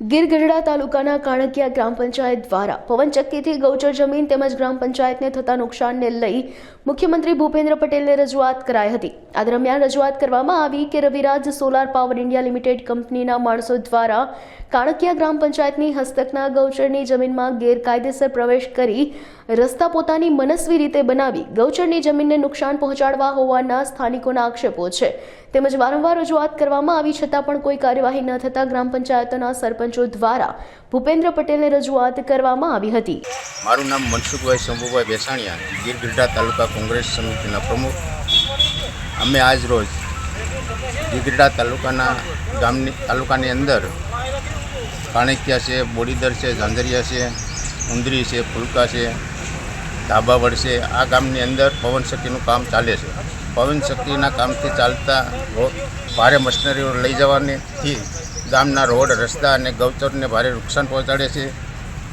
ગીર ગઢડા તાલુકાના કાણકિયા ગ્રામ પંચાયત દ્વારા પવનચક્કીથી ગૌચર જમીન તેમજ ગ્રામ પંચાયતને થતા નુકસાનને લઈ મુખ્યમંત્રી ભૂપેન્દ્ર પટેલને રજૂઆત કરાઈ હતી. આ દરમિયાન રજૂઆત કરવામાં આવી કે Raviraj solar power India limited કંપનીના માણસો દ્વારા કાણકિયા ગ્રામ પંચાયતની હસ્તકના ગૌચરની જમીનમાં ગેરકાયદેસર પ્રવેશ કરી રસ્તા પોતાની મનસ્વી રીતે બનાવી ગૌચરની જમીનને નુકસાન પહોંચાડવા હોવાના સ્થાનિકોના આક્ષેપો છે. તેમજ વારંવાર રજૂઆત કરવામાં આવી છતાં પણ કોઈ કાર્યવાહી ન થતાં ગ્રામ પંચાયતોના સરપંચો દ્વારા ભૂપેન્દ્ર પટેલને રજૂઆત કરવામાં આવી હતી. મારું નામ મનસુખભાઈ શંભુભાઈ બેસાણિયા, ગીર ગઢડા તાલુકા કોંગ્રેસ સમિતિના પ્રમુખ. અમે આજ રોજ ગીર ગઢડા તાલુકાના ગામની, તાલુકાની અંદર કાણેકિયા છે, બોડીદર છે, ઝાંઝરિયા છે, ઉંદરી છે, ફુલકા છે ધાબાવડ વળશે. આ ગામની અંદર પવનશક્તિનું કામ ચાલે છે. પવનશક્તિના કામથી ચાલતા ભારે મશીનરીઓ લઈ જવાનીથી ગામના રોડ, રસ્તા અને ગૌચરને ભારે નુકસાન પહોંચાડે છે.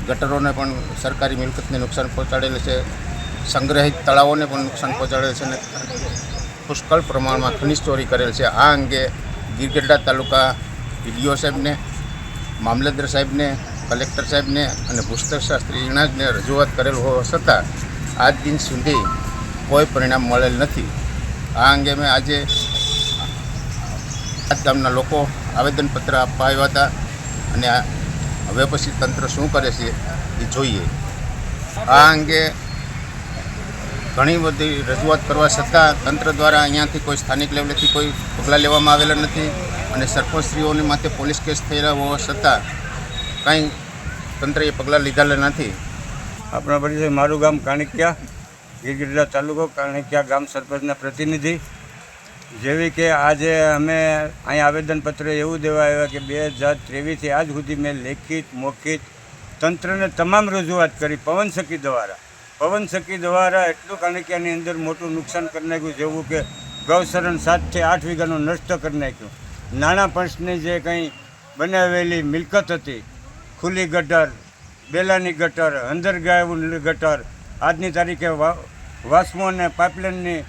ગટરોને પણ સરકારી મિલકતને નુકસાન પહોંચાડેલ છે. સંગ્રહિત તળાવોને પણ નુકસાન પહોંચાડેલ છે અને પુષ્કળ પ્રમાણમાં ખનિજ ચોરી કરેલ છે. આ અંગે ગીરગઢડા તાલુકા ડીડીઓ સાહેબને, મામલતદાર સાહેબને કલેક્ટર સાહેબને અને પુસ્તક શાસ્ત્રી ઇણાજને રજૂઆત કરેલ હોવા છતાં આજ દિન સુધી કોઈ પરિણામ મળેલ નથી. આ અંગે મેં આજે આ ગામના લોકો આવેદનપત્ર આપવા આવ્યા હતા અને હવે પછી તંત્ર શું કરે છે એ જોઈએ. આ અંગે ઘણી બધી રજૂઆત કરવા છતાં તંત્ર દ્વારા અહીંયાથી કોઈ સ્થાનિક લેવલેથી કોઈ પગલાં લેવામાં આવેલા નથી અને સરપંચશ્રીઓની માથે પોલીસ કેસ થયેલા હોવા છતાં કાંઈ તંત્રએ પગલાં લીધેલા નથી. આપણા પરિચય મારું ગામ કાણિક્યા, ગીરગીરડા તાલુકો કાણિક્યા ગામ સરપંચના પ્રતિનિધિ. જેવી કે આજે અમે અહીં આવેદનપત્ર એવું દેવા આવ્યા કે બે હજાર ત્રેવીસથી આજ સુધી મેં લેખિત મૌખિત તંત્રને તમામ રજૂઆત કરી પવનસખી દ્વારા. પવનસખી દ્વારા એટલું કાણિક્યાની અંદર મોટું નુકસાન કરી નાખ્યું, જેવું કે ગૌસરણ સાતથી આઠ વીઘાનું નષ્ટ કરી નાખ્યું. નાણાં પંચની જે કંઈ બનાવેલી મિલકત હતી, ખુલ્લી ગટર બેલાની ગટર અંદર ગાયવું ગટર. આજની તારીખે વાસ્મો અને પાઇપલાઇનની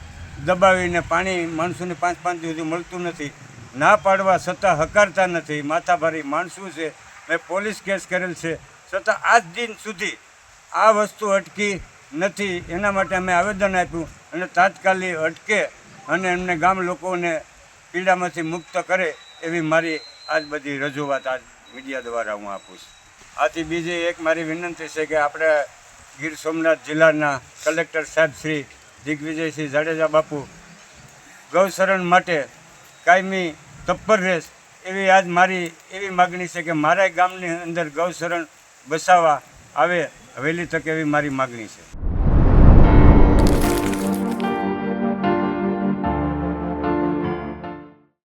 દબાવીને પાણી માણસોને પાંચ પાંચ દિવસ સુધી મળતું નથી. ના પાડવા છતાં હકારતા નથી. માથાભારી માણસું છે. મેં પોલીસ કેસ કરેલ છે. છતાં આજ દિન સુધી આ વસ્તુ અટકી નથી. એના માટે અમે આવેદન આપ્યું અને તાત્કાલિક અટકે અને એમને ગામ લોકોને પીડામાંથી મુક્ત કરે એવી મારી આજ બધી રજૂઆત આજ મીડિયા દ્વારા હું આપું છું. આથી બીજી એક મારી વિનંતી છે કે આપણે ગીર સોમનાથ જિલ્લાના કલેક્ટર સાહેબ શ્રી દિગ્વિજયસિંહ જાડેજા બાપુ ગૌશરણ માટે કાયમી તત્પર રહેશ. એવી આજ મારી, એવી માગણી છે કે મારા ગામની અંદર ગૌશરણ બસાવવા આવે વહેલી તકે એવી મારી માગણી છે.